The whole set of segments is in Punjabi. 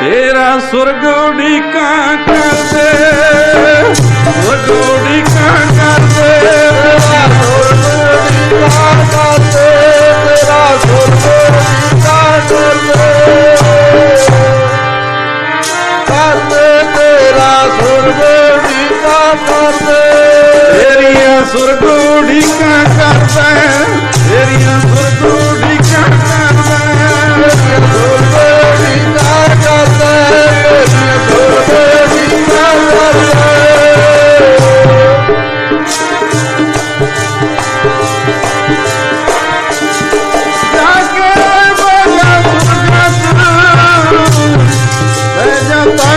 ਤੇਰਾ ਸੁਰਗ ਉਡੀਕਾਂ ਕਰਦੇ।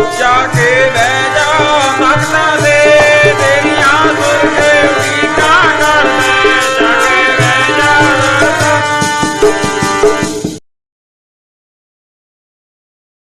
ਜਾ ਕੇ ਬਹਿ ਜਾ ਮਗਨਾ ਦੇ।